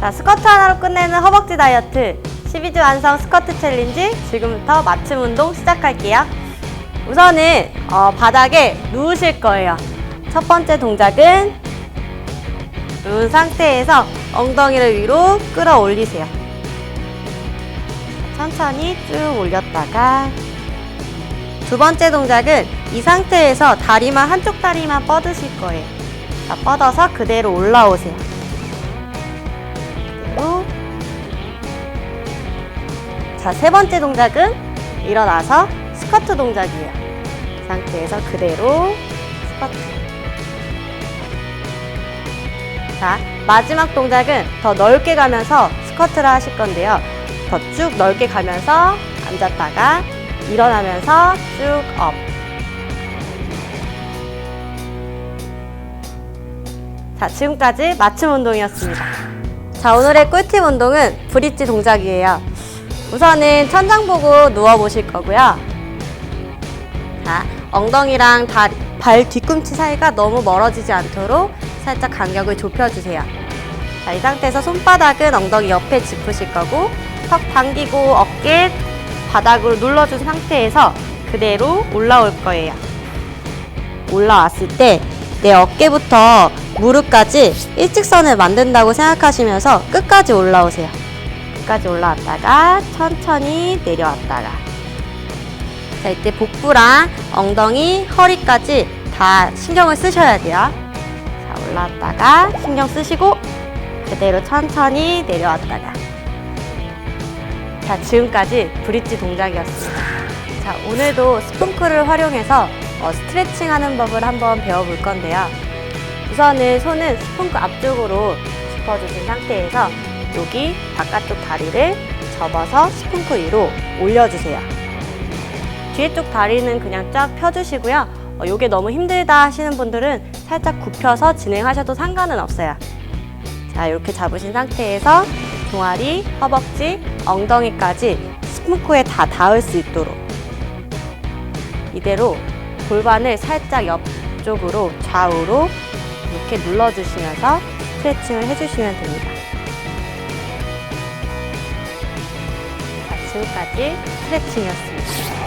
자, 스쿼트 하나로 끝내는 허벅지 다이어트 12주 완성 스쿼트 챌린지 지금부터 맞춤 운동 시작할게요. 우선은 어, 바닥에 누우실 거예요. 첫 번째 동작은 누운 상태에서 엉덩이를 위로 끌어올리세요. 천천히 쭉 올렸다가 두 번째 동작은 이 상태에서 다리만 한쪽 다리만 뻗으실 거예요. 자, 뻗어서 그대로 올라오세요. 그리고 자, 세 번째 동작은 일어나서 스쿼트 동작이에요. 이 상태에서 그대로 스쿼트. 자, 마지막 동작은 더 넓게 가면서 스쿼트를 하실 건데요. 더 쭉 넓게 가면서 앉았다가 일어나면서 쭉 업. 자, 지금까지 맞춤 운동이었습니다. 자, 오늘의 꿀팁 운동은 브릿지 동작이에요. 우선은 천장 보고 누워 보실 거고요. 자, 엉덩이랑 다리, 발 뒤꿈치 사이가 너무 멀어지지 않도록 살짝 간격을 좁혀주세요. 자, 이 상태에서 손바닥은 엉덩이 옆에 짚으실 거고, 턱 당기고 어깨 바닥으로 눌러준 상태에서 그대로 올라올 거예요. 올라왔을 때 내 어깨부터 무릎까지 일직선을 만든다고 생각하시면서 끝까지 올라오세요. 끝까지 올라왔다가 천천히 내려왔다가 자 이때 복부랑 엉덩이, 허리까지 다 신경을 쓰셔야 돼요. 자 올라왔다가 신경 쓰시고 그대로 천천히 내려왔다가 자 지금까지 브릿지 동작이었습니다. 자 오늘도 스pun크를 활용해서 어, 스트레칭 하는 법을 한번 배워볼 건데요. 우선은 손은 스pun크 앞쪽으로 짚어주신 상태에서 여기 바깥쪽 다리를 접어서 스pun크 위로 올려주세요. 뒤에 쪽 다리는 그냥 쫙 펴주시고요. 어, 이게 너무 힘들다 하시는 분들은 살짝 굽혀서 진행하셔도 상관은 없어요. 자, 이렇게 잡으신 상태에서 종아리, 허벅지, 엉덩이까지 스pun크에 다 닿을 수 있도록 이대로 골반을 살짝 옆쪽으로 좌우로 이렇게 눌러주시면서 스트레칭을 해주시면 됩니다. 자, 지금까지 스트레칭이었습니다.